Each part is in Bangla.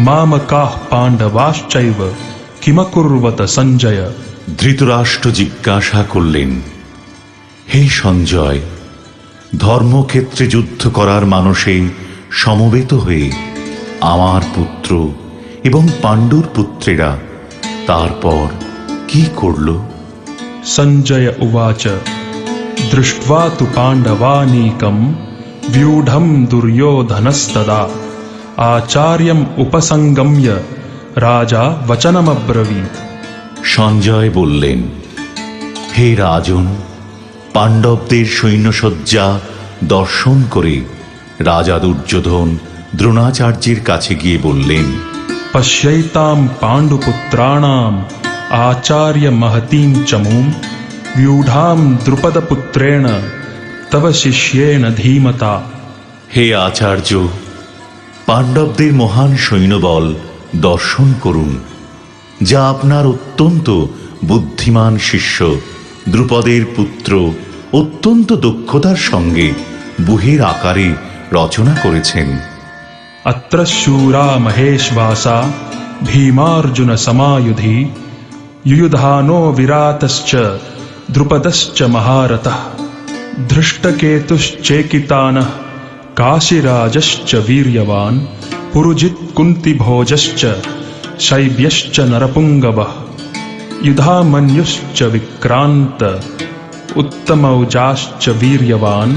मामकाः पाण्डवाश्चैव किमकुर्वत सञ्जय ধৃতরাষ্ট্র জিজ্ঞাসা করলেন হে সঞ্জয় ধর্মক্ষেত্রে যুদ্ধ করার মানসে সমবেত হয়ে আমার পুত্র এবং পাণ্ডুর পুত্রেরা তারপর কি করল सञ्जय उवाच दृष्ट्वा तु पाण्डवानीकं व्यूढं दुर्योधनस्तदा आचार्यम् उपसङ्गम्य राजा वचनमब्रवीत् সঞ্জয় বললেন হে রাজন পাণ্ডবদের সৈন্যসজ্জা দর্শন করে রাজা দুর্যোধন দ্রোণাচার্যের কাছে গিয়ে বললেন पश्यैतां पाण्डुपुत्राणाम् आचार्यमहतीं चमूं व्यूढां द्रुपदपुत्रेण तव शिष्येण धीमता হে আচার্য পাণ্ডবদের মহান সৈন্যবল দর্শন করুন, যা আপনার অত্যন্ত বুদ্ধিমান শিষ্য দ্রুপদের পুত্র অত্যন্ত দক্ষতার সঙ্গে বুহের আকারে রচনা করেছেন। অত্র শূরা মহেশবাসা ভীমার্জুন সমায়ুধি ইয়ুধানো বিরাতশ্চ দ্রুপদশ্চ মহারথ ধৃষ্টকেতুশ্চেকিতানঃ काशिराजश्च वीर्यवान् पुरुजित्कुन्तिभोजश्च शैब्यश्च नरपुङ्गवः युधामन्युश्च विक्रान्त उत्तमौजाश्च वीर्यवान्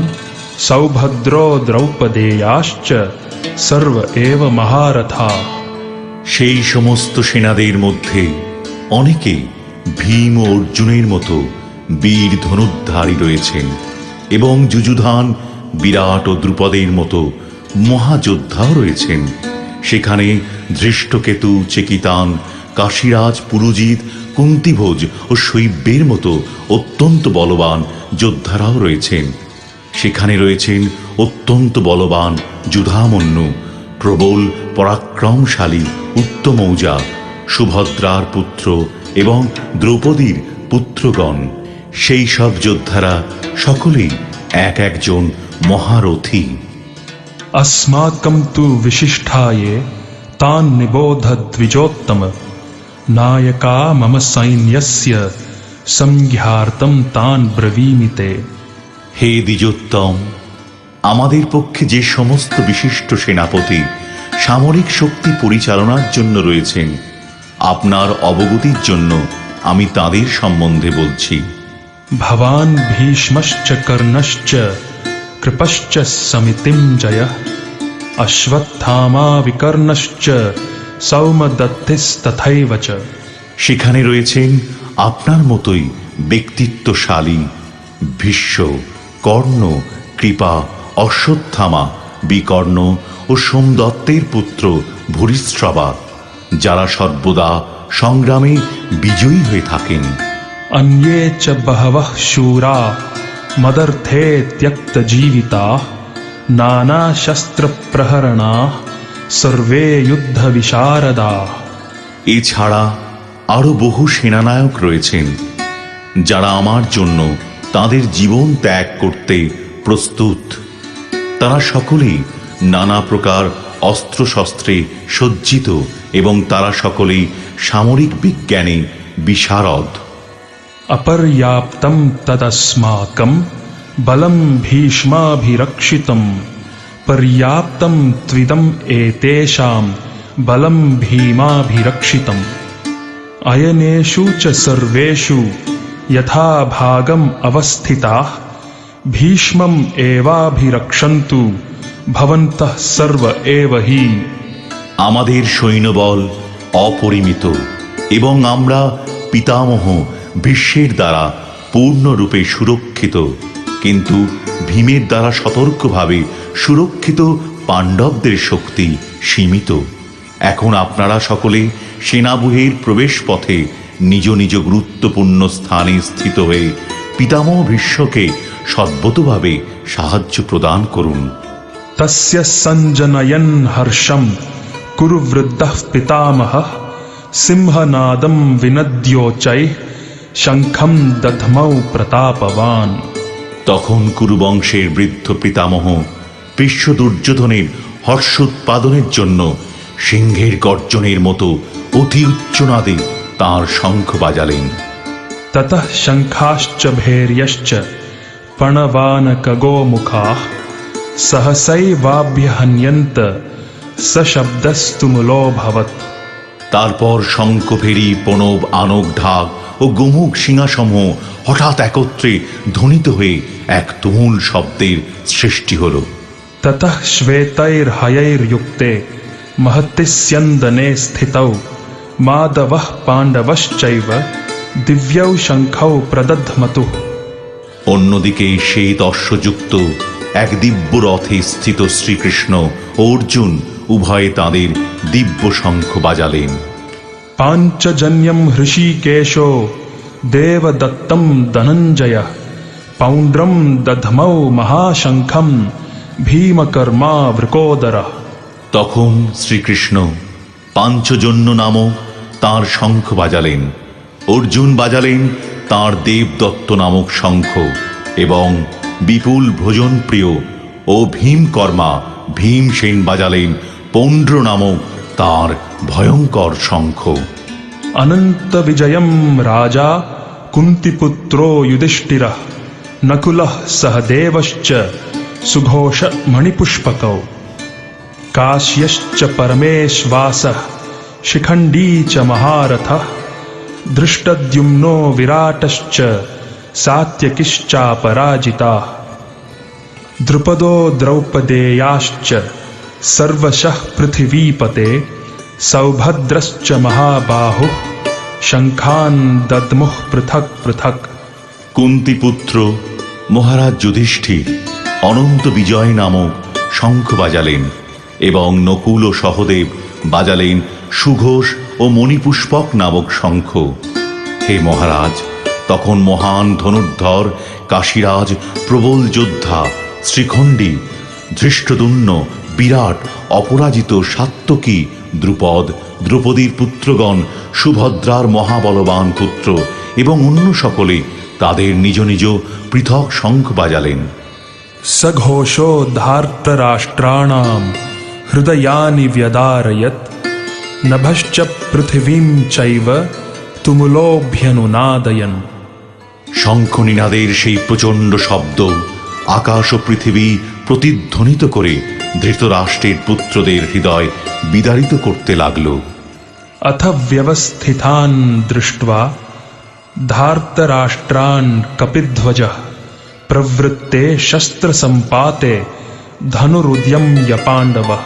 सौभद्रो द्रौपदेयाश्च सर्व एव महारथा সেই সমস্ত সেনাদের মধ্যে অনেকে ভীম ও অর্জুনের মতো বীর ধনুদ্ধারী রয়েছেন এবং যুযুধান বিরাট ও দ্রুপদের মতো মহাযোদ্ধাও রয়েছেন। সেখানে ধৃষ্টকেতু, চেকিতান, কাশীরাজ, পুরুজিৎ, কুন্তিভোজ ও শৈব্যের মতো অত্যন্ত বলবান যোদ্ধারাও রয়েছেন। সেখানে রয়েছেন অত্যন্ত বলবান যুধামন্যু, প্রবল, পরাক্রমশালী উত্তমৌজা সুভদ্রার পুত্র এবং দ্রৌপদীর পুত্রগণ। সেই সব যোদ্ধারা সকলেই এক একজন মহারথী अस्माकं तु विशिष्टाये तान् निबोधद्विजोत्तम नायका मम सैन्यस्य संज्ञार्थं तान् ब्रवीमि ते হে দ্বিজোত্তম আমাদের পক্ষে যে সমস্ত বিশিষ্ট সেনাপতি সামরিক শক্তি পরিচালনার জন্য রয়েছেন আপনার অবগতির জন্য আমি তাদের সম্বন্ধে বলছি भवान् भीष्मश्च कर्णश्च कृपश्च समितिं जयः अश्वत्थामा विकर्णश्च सौमदत्तिस्तथैव च সেখানে রয়েছেন আপনার মতোই ব্যক্তিত্বশালী ভীষ্ম কর্ণ কৃপা অশ্বত্থামা বিকর্ণ ও সোমদত্তের পুত্র ভূরিশ্রবা যারা সর্বদা সংগ্রামে বিজয়ী হয়ে থাকেন अन्ये च बहवः शूरा मदर्थे त्यक्तजीविताः नानाशस्त्रप्रहरणाः सर्वे युद्धविशारदाः এছাড়া আরো বহু সেনানায়ক রয়েছেন যারা আমার জন্য তাদের জীবন ত্যাগ করতে প্রস্তুত তারা সকলেই নানা প্রকার অস্ত্রশস্ত্রে সজ্জিত এবং তারা সকলেই সামরিক বিজ্ঞানে বিশারদ अपर्याप्तं तदस्माकं बलं भीष्माभिरक्षितं पर्याप्तं त्विदम् एतेषां बलं भीमाभिरक्षितम् अयनेषु च सर्वेषु यथा भागम् अवस्थिताः भीष्मम् एवाभिरक्षन्तु भवन्तः सर्व एव हि আমাদের সৈন্যবল অপরিমিত এবং আমরা পিতামহ বিশ্বের দ্বারা পূর্ণরূপে সুরক্ষিত, কিন্তু ভীমের দ্বারা সতর্কভাবে সুরক্ষিত পাণ্ডবদের শক্তি সীমিত। এখন আপনারা সকলে সেনাবুহের প্রবেশ পথে নিজ নিজ গুরুত্বপূর্ণ স্থানে স্থিত হয়ে পিতামহ ভীষ্মকে সদ্বতভাবে সাহায্য প্রদান করুন। তস্য সঞ্জনয়ন হর্ষম কুরুবৃদ্ধ পিতামহ সিংহনাদম বিনদ্যোচয় विनद्योच्चैः शङ्खं दध्मौ प्रतापवान् তখন কুরুবংশের বৃদ্ধ পিতামহ বিশ্ব দুর্যোধনের হর্ষ উৎপাদনের জন্য সিংহের গর্জনের মতো অতি উচ্চনাদে তাঁর শঙ্খ বাজালেন ततः शङ्खाश्च भैर्यश्च पणवानकगोमुखाः सहसैवाभ्यहन्यन्त सशब्दस्तुमुलोऽभवत् তারপর শঙ্কফেরি পণব আনক ঢাক ও গমুক সিংহাসমূহ হঠাৎ একত্রে ধ্বনিত হয়ে এক তুমুল শব্দের সৃষ্টি হল। ততঃ শ্বেতৈর হয়ৈর যুক্তে মহত্যন্দনে স্থিত মাধব পাণ্ডবশ্চৈব দিব্যৌ শঙ্খৌ প্রদধমতু। অন্যদিকে শ্বেত অশ্বযুক্ত এক দিব্য রথে স্থিত শ্রীকৃষ্ণ অর্জুন উভয়ে তাঁদের দিব্য শঙ্খ বাজালেন। পাঞ্চজন্যম হৃষিকেশ দেবদত্তম ধনঞ্জয় পৌণ্ড্রম দধমৌ মহাশঙ্খম ভীমকর্মা ভৃকোদর। তখন শ্রীকৃষ্ণ পাঞ্চজন্য নামক তার শঙ্খ বাজালেন। অর্জুন বাজালেন তার দেবদত্ত নামক শঙ্খ এবং বিপুল ভোজন প্রিয় ও ভীমকর্মা ভীমসেন বাজালেন পৌণ্ড্র নামক তাঁর ভয়ঙ্কর শঙ্খ अनन्तविजयं राजा कुन्तिपुत्रो युधिष्ठिरः नकुलः सहदेवश्च सुघोषमणिपुष्पकौ काश्यश्च परमेश्वासः शिखण्डी च महारथः दृष्टद्युम्नो विराटश्च सात्यकिश्चापराजिताः द्रुपदो द्रौपदेयाश्च सर्वशः पृथिवीपते सौभद्रश्च महाबाहुः शङ्खान् दद्मुः पृथक् पृथक् কুন্তিপুত্র মহারাজ যুধিষ্ঠির অনন্ত বিজয় নামক শঙ্খ বাজালেন এবং নকুল ও সহদেব বাজালেন সুঘোষ ও মণিপুষ্পক নামক শঙ্খ হে মহারাজ তখন মহান ধনুর্ধর কাশীরাজ প্রবল যোদ্ধা শ্রীখণ্ডী ধৃষ্টদুন্ন বিরাট অপরাজিত সাত্যকী দ্রুপদ দ্রুপদীর পুত্রগণ সুভদ্রার মহাবলবান পুত্র এবং অন্য সকলে তাদের নিজ নিজ পৃথক শঙ্খ বাজালেন। সঘোষো ধার্তরাষ্ট্রাণাম হৃদয়ানি ব্যদারয়ত নভশ্চ পৃথিবীম চৈব তুমুলোভ্যনুনাদয়ন শঙ্খনিনাদের সেই প্রচণ্ড শব্দ আকাশ ও পৃথিবী প্রতিধ্বনিত করে ধৃতরাষ্ট্রের পুত্রদের হৃদয় বিদারিত করতে লাগল। অথ ব্যবস্থিতান দৃষ্টা ধার্তরাষ্ট্রান কপিধ্বজ প্রবৃত্তে শস্ত্রসম্পাতে ধনুরুদ্যম পাণ্ডব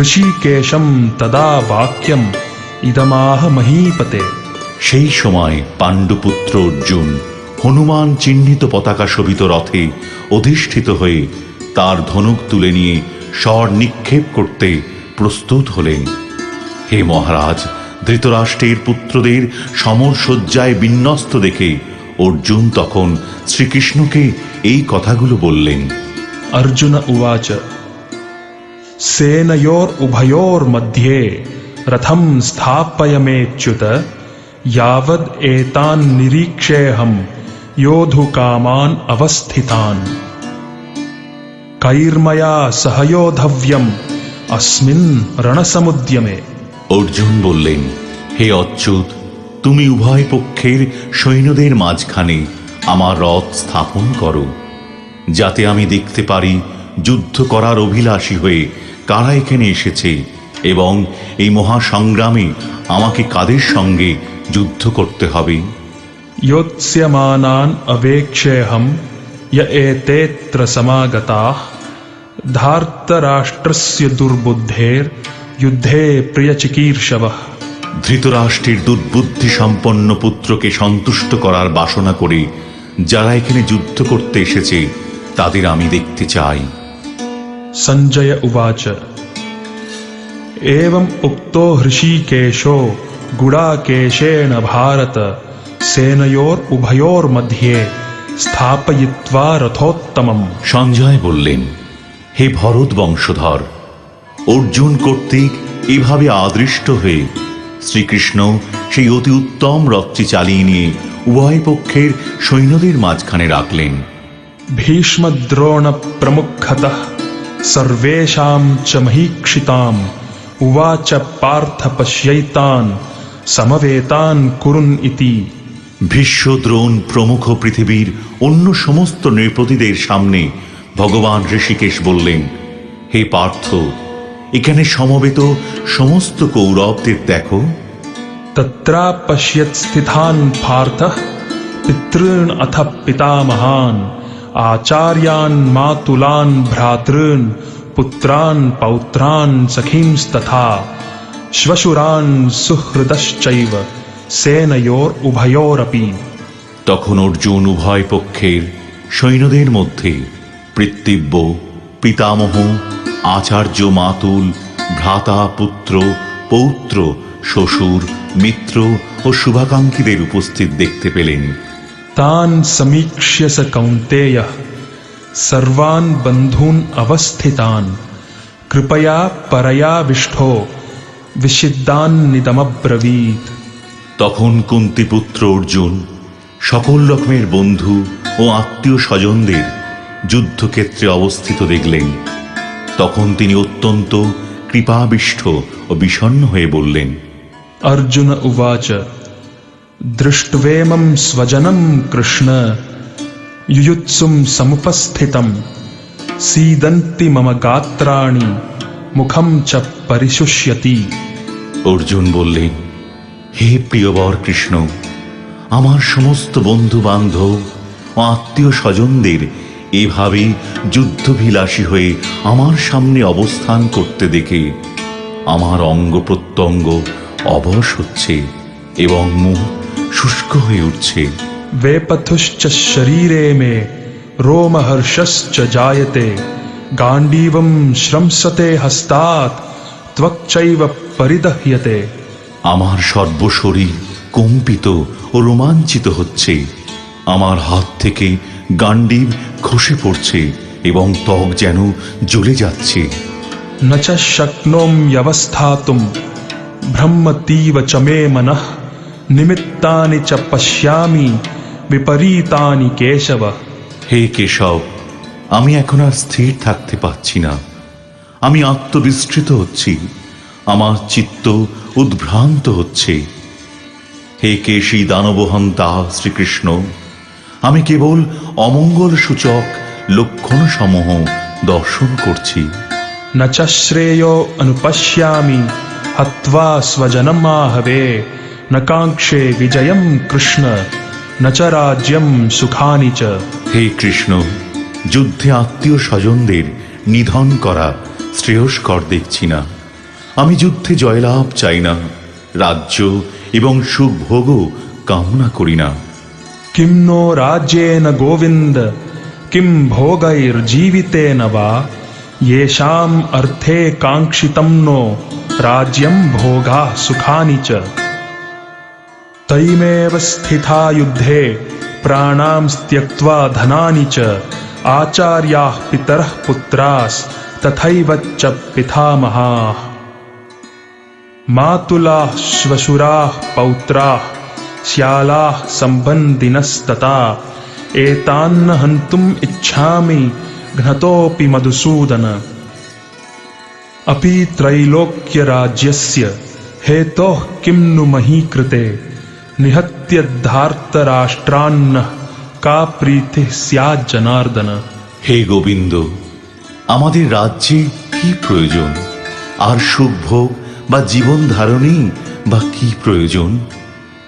ঋষিকেশম তদা বাক্যম ইদমাহ মহীপতে সেই সময় পাণ্ডুপুত্র অর্জুন হনুমান চিহ্নিত পতাকা শোভিত রথে অধিষ্ঠিত হয়ে তার ধনুক তুলে নিয়ে স্বর নিক্ষেপ করতে প্রস্তুত হলেন হে মহারাজ ধৃতরাষ্ট্রের পুত্রদের সমর শয্যায় বিন্যস্ত দেখে অর্জুন তখন শ্রীকৃষ্ণকে এই কথাগুলো বললেন अर्जुन उवाच सेनयोरुभयोर्मध्ये रथं स्थापय मेच्युत यावद् एतान् निरीक्षेऽहं योद्धुकामान् अवस्थितान् কাইর্ময়া সহযোধব্যম অস্মিন রণসমুদ্যমে অর্জুন বললেন হে অচ্যুত তুমি উভয় পক্ষের সৈন্যদের মাঝখানে আমার রথ স্থাপন করো যাতে আমি দেখতে পারি যুদ্ধ করার অভিলাষী হয়ে কারা এখানে এসেছে এবং এই মহাসংগ্রামে আমাকে কাদের সঙ্গে যুদ্ধ করতে হবে? ইয়োৎস্যমানান অবেক্ষেহম য় এতেত্র সমাগতাহ ধার্তরাষ্ট্রস্য দুর্বুদ্ধের যুদ্ধে প্রিয়চিকীর্ষবঃ। ধৃতরাষ্ট্রের দুর্বুদ্ধি সম্পন্ন পুত্রকে সন্তুষ্ট করার বাসনা করে যারা এখানে যুদ্ধ করতে এসেছে তাদের আমি দেখতে চাই। সঞ্জয় উবাচ। এবং উক্ত হৃষিকেশো গুড়াকেশেন ভারত সেনয়োর উভয়োর মধ্যে স্থাপয়িত্বা রথোত্তমম। সঞ্জয় বললেন হে ভরত বংশধর অর্জুন কর্তৃক এভাবে আদৃষ্ট হয়ে শ্রীকৃষ্ণ সেই অতি উত্তম রথটি চালিয়ে নিয়ে উভয় পক্ষের সৈন্যদের মাঝখানে রাখলেন। ভীষ্মদ্রোণ প্রমুখত সর্বেশাম চ মহীক্ষিতাম উবাচ পার্থ পশ্যৈতান সমবেতান কুরুন ইতি। ভীষ্মদ্রোণ প্রমুখ পৃথিবীর অন্য সমস্ত নৃপতিদের সামনে ভগবান ঋষিকেশ বললেন হে পার্থ এখানে সমবেত সমস্ত কৌরবদের দেখো। তত্রা পশ্যৎ স্থিতান পার্থ পিতৃণ অথ পিতামহান আচার্যান মাতুলান ভ্রাতৃন পুত্রান পৌত্রান সখীংস্তথা শ্বশুরান সুহৃদশ্চৈব সেনয়োর উভয়োরপি। তখন অর্জুন উভয় পক্ষের সৈন্যদের মধ্যে পৃত্তিব্য পিতামহ আচার্য মাতুল ভ্রাতা পুত্র পৌত্র শ্বশুর মিত্র ও শুভাকাঙ্ক্ষীদের উপস্থিত দেখতে পেলেন। তান সমীক্ষ্য স কৌন্তেয় সর্বান বন্ধুন অবস্থিতান কৃপয়া পরয়াবিষ্ঠ বিশিদ্ধান নিদমব্রবীত তখন কুন্তিপুত্র অর্জুন সকল রকমের বন্ধু ও আত্মীয় স্বজনদের যুদ্ধক্ষেত্রে অবস্থিত দেখলেন। তখন তিনি অত্যন্ত কৃপাবিষ্ঠ ও বিষণ্ন হয়ে বললেন অর্জুন উবাচ দৃষ্টেমম স্বজনম কৃষ্ণ ইয়ুৎসুম সমুপস্থিতম সীদন্তি মম গাত্রাণী মুখম চ পরিশুষ্যতি। অর্জুন বললেন হে প্রিয়বর কৃষ্ণ আমার সমস্ত বন্ধু বান্ধব ও আত্মীয় স্বজনদের এভাবে যুদ্ধভিলাষী হয়ে আমার সামনে অবস্থান করতে দেখে আমার অঙ্গ প্রত্যঙ্গ অবশ হচ্ছে এবং মুখ শুষ্ক হয়ে উঠছে। বেপথুশ্চ শরীরে মে রোমহর্ষশ্চ জায়তে গান্ডীবম শ্রমসতে হস্তাৎ ত্বকচৈব পরিদহ্যতে। আমার সর্বশরীর কম্পিত ও রোমাঞ্চিত হচ্ছে। আমার হাত থেকে গান্ডিব খসে পড়ছে এবং ত্বক যেন জ্বলে যাচ্ছে। নচা শক্নোম ব্যবস্থাতুম ব্রহ্মতীব চ মে মনঃ নিমিত্তানি চ পশ্যামি বিপরীতানি কেশব। হে কেশব আমি এখন আর স্থির থাকতে পারছি না। আমি আত্মবিস্তৃত হচ্ছি আমার চিত্ত উদ্ভ্রান্ত হচ্ছে। হে কেশী দানবহন দাস শ্রীকৃষ্ণ আমি কেবল অমঙ্গল সূচক লক্ষণসমূহ দর্শন করছি। না অনুপশ্যামি হত্বা স্বজনমাহবে না কাঙ্ক্ষে বিজয়ম কৃষ্ণ না চ রাজ্যম সুখানি চ। হে কৃষ্ণ যুদ্ধে আত্মীয় স্বজনদের নিধন করা শ্রেয়স্কর দেখছি না। আমি যুদ্ধে জয়লাভ চাই না রাজ্য এবং সুখভোগও কামনা করি না। किं नो राज्येन गोविन्द किं भोगैर्जीवितेन वा? येषाम् अर्थे काङ्क्षितं नो राज्यं भोगाः सुखानि च। तैमेव स्थिता युद्धे प्राणां त्यक्त्वा धनानि च। आचार्याः पितरः पुत्रास्तथैव च पितामहाः। मातुलाः श्वशुराः पौत्राः श्यालाः सम्बन्धिनस्तथा एतान्न हन्तुम् इच्छामि घ्नतोऽपि मधुसूदन अपि त्रैलोक्यराज्यस्य हेतोः किं नु मही कृते निहत्य धार्तराष्ट्रान्नः का प्रीतिः स्याज्जनार्दन হে গোবিন্দ আমাদের রাজ্যে কি প্রয়োজন আর সুখভোগ বা জীবন ধারণেই বা কি প্রয়োজন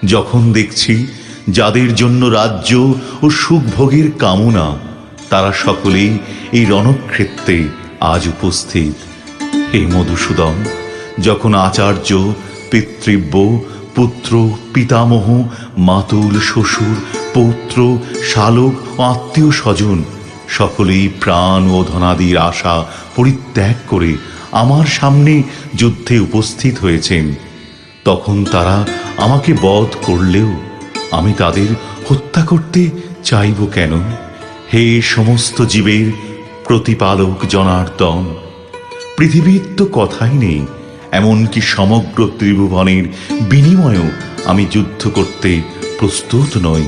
যখন দেখছি যাদের জন্য রাজ্য ও সুখভোগের কামনা, তারা সকলেই এই রণক্ষেত্রে আজ উপস্থিত। হে মধুসূদন, যখন আচার্য, পিতৃব্য, পুত্র, পিতামহ, মাতুল, শ্বশুর, পৌত্র, শালক ও আত্মীয় স্বজন, সকলেই প্রাণ ও ধনাদির আশা পরিত্যাগ করে আমার সামনে যুদ্ধে উপস্থিত হয়েছেন। তখন তারা আমাকে বধ করলেও আমি তাদের হত্যা করতে চাইব কেন? হে সমস্ত জীবের প্রতিপালক জনার্দন, পৃথিবীর তো কথাই নেই, এমনকি সমগ্র ত্রিভুবনের বিনিময়েও আমি যুদ্ধ করতে প্রস্তুত নই।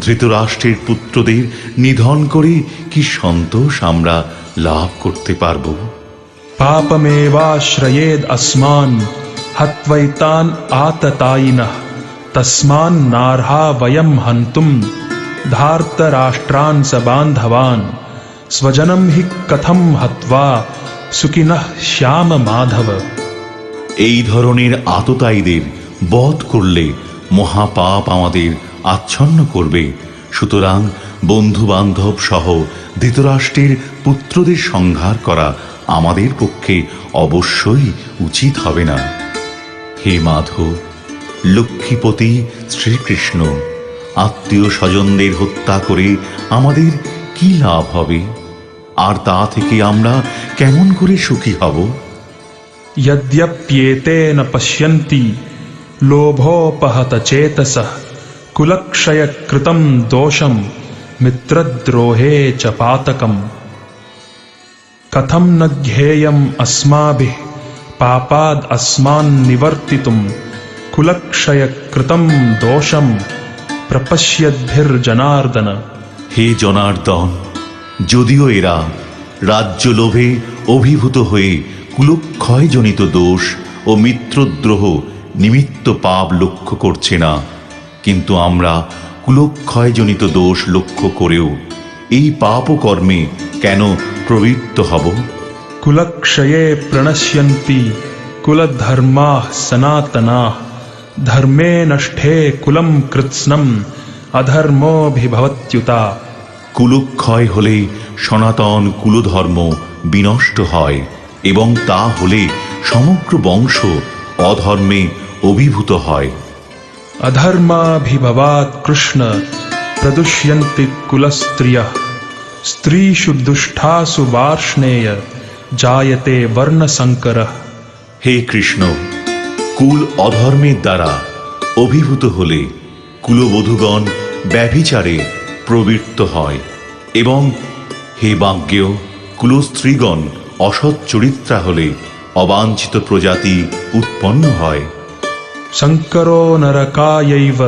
ধৃতরাষ্ট্রের পুত্রদের নিধন করে কি সন্তোষ আমরা লাভ করতে পারব? পাপমেবাশ্রয়েদ আসমান हत्वैतान् आततायिनः तस्मान्नार्हा वयं हन्तुं धार्तराष्ट्रान् स बान्धवान् स्वजनं हि कथं हत्वा सुखिनः श्याम माधव এই ধরনের আততায়ীদের বধ করলে মহাপাপ আমাদের আচ্ছন্ন করবে সুতরাং বন্ধু বান্ধব সহ ধৃতরাষ্ট্রের পুত্রদের সংহার করা আমাদের পক্ষে অবশ্যই উচিত হবে না হে মাধব লক্ষ্মীপতি শ্রীকৃষ্ণ আত্মীয় স্বজনদের হত্যা করে আমাদের কি লাভ হবে আর তা থেকে আমরা কেমন করে সুখী হব यद्यप्येते न पश्यन्ति लोभोपहतचेतसः कुलक्षयकृतं दोषं मित्रद्रोहे च पातकम् कथं न ज्ञेयम् अस्माभिः पापाद् अस्मान्निवर्तितुं कुलक्षयकृतं दोषं प्रपश्यद्भिर्जनार्दन হে জনার্দন যদিও এরা রাজ্য লোভে অভিভূত হয়ে কুলক্ষয়জনিত দোষ ও মিত্রদ্রোহ নিমিত্ত পাপ লক্ষ্য করছে না কিন্তু আমরা কুলক্ষয়জনিত দোষ লক্ষ্য করেও এই পাপ ও কর্মে কেন প্রবৃত্ত হব कुलक्षये प्रणश्यन्ति कुलधर्माः सनातनाः धर्मे नष्टे कुलं कृत्स्नम् अधर्मोऽभिभवत्युता কুলক্ষয় হলে সনাতন কুলধর্ম বিনষ্ট হয় এবং তা হলে সমগ্র বংশ অধর্মে অভিভূত হয় अधर्माभिभवात् कृष्ण प्रदुष्यन्ति कुलस्त्रियः स्त्रीषु दुष्टासु জায়তে বর্ণ সংকর হে কৃষ্ণ কুল অধর্মের দ্বারা অভিভূত হলে কুলবধূগণ ব্যভিচারে প্রবৃত্ত হয় এবং হে বাজ্ঞেয় কুলস্ত্রীগণ অসৎ চরিত্রা হলে অবাঞ্ছিত প্রজাতি উৎপন্ন হয়। শঙ্কর নরকায়ৈব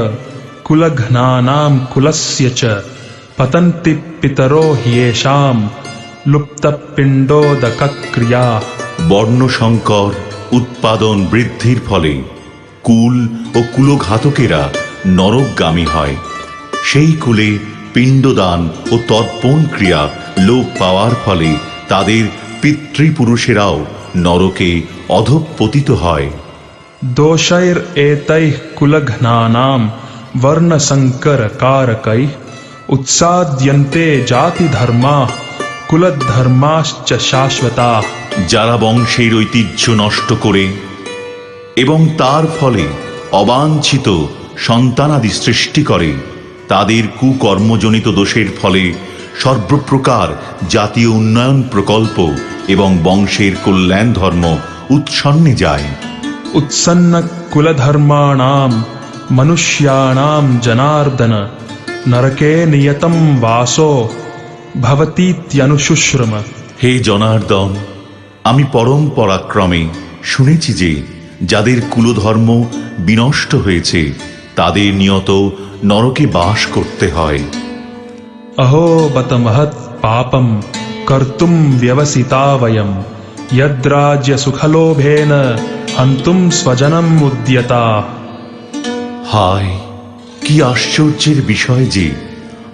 কুলঘ্নানাম কুলস্য চ পতন্তি পিতরো হিয়েশাম লুপ্তপিণ্ডোদক্রিয়া বর্ণসংকর উৎপাদন বৃদ্ধির ফলে কুল ও কুলঘাতকেরা নরকগামী হয়। সেই কুলে পিণ্ডদান ও তৎপণ ক্রিয়া লোপ পাওয়ার ফলে তাদের পিতৃপুরুষেরাও নরকে অধপতিত হয়। দোষৈর এতৈঃ কুলঘ্নানাম বর্ণসংকর কারকৈ উৎসাদ্যন্তে জাতিধর্মা কুলধর্মাশ্চ শাশ্বতা। যারা বংশের ঐতিহ্য নষ্ট করে এবং তার ফলে অবাঞ্ছিত সন্তানাদি সৃষ্টি করে তাদের কুকর্মজনিত দোষের ফলে সর্বপ্রকার জাতীয় উন্নয়ন প্রকল্প এবং বংশের কল্যাণ ধর্ম উৎসন্নে যায়। উৎসন্ন কুলধর্মাণাম মনুষ্যাণাম জনার্দন নরকে নিয়তম বাসো। ভাবাতিত্যানুশুশ্রমা হে জনার্দন আমি পরম পরাক্রমে শুনেছি যে যাদের কুলধর্ম বিনষ্ট হয়েছে তাদের নিয়ত নরকে বাস করতে হয়। অহো বত মহৎ পাপম কর্তুম ব্যবসিতাবয়ম ইয়দ্রাজ্য সুখলোভেন হন্তুম স্বজনম উদ্যতা। হায় কি আশ্চর্যের বিষয় যে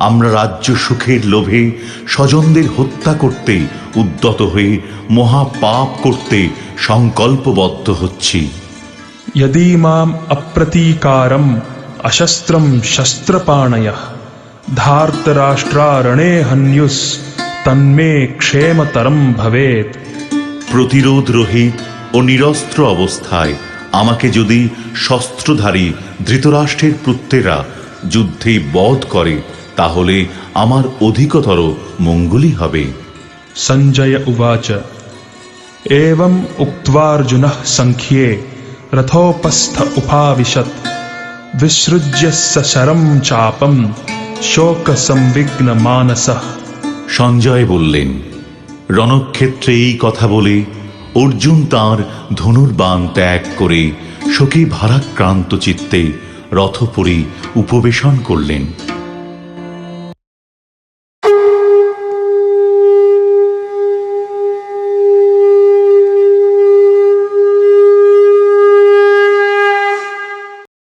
আমরা রাজ্য সুখের লোভে স্বজনদের হত্যা করতে উদ্যত হয়ে মহা পাপ করতে সংকল্পবদ্ধ হচ্ছি। ইয়দীমাম অপ্রতীকারম অশস্ত্রম শস্ত্রপাণয় ধার্তরাষ্ট্রারণে হন্যুস তন্মে ক্ষেমতরম ভবেত প্রতিরোধ রহিত ও নিরস্ত্র অবস্থায় আমাকে যদি শস্ত্রধারী ধৃতরাষ্ট্রের পুত্রেরা যুদ্ধে বধ করে তাহলে আমার অধিকতর মঙ্গলই হবে। সঞ্জয় উবাচ এবং উক্তার্জুন সংখ্যে রথোপস্থ উপাবিশত বিসৃজ্য সরম চাপম শোক সংবিঘ্ন মানস সঞ্জয় বললেন রণক্ষেত্রে এই কথা বলে অর্জুন তাঁর ধনুর্বাণ ত্যাগ করে শোকে ভারাক্রান্ত চিত্তে রথপুরী উপবেশন করলেন।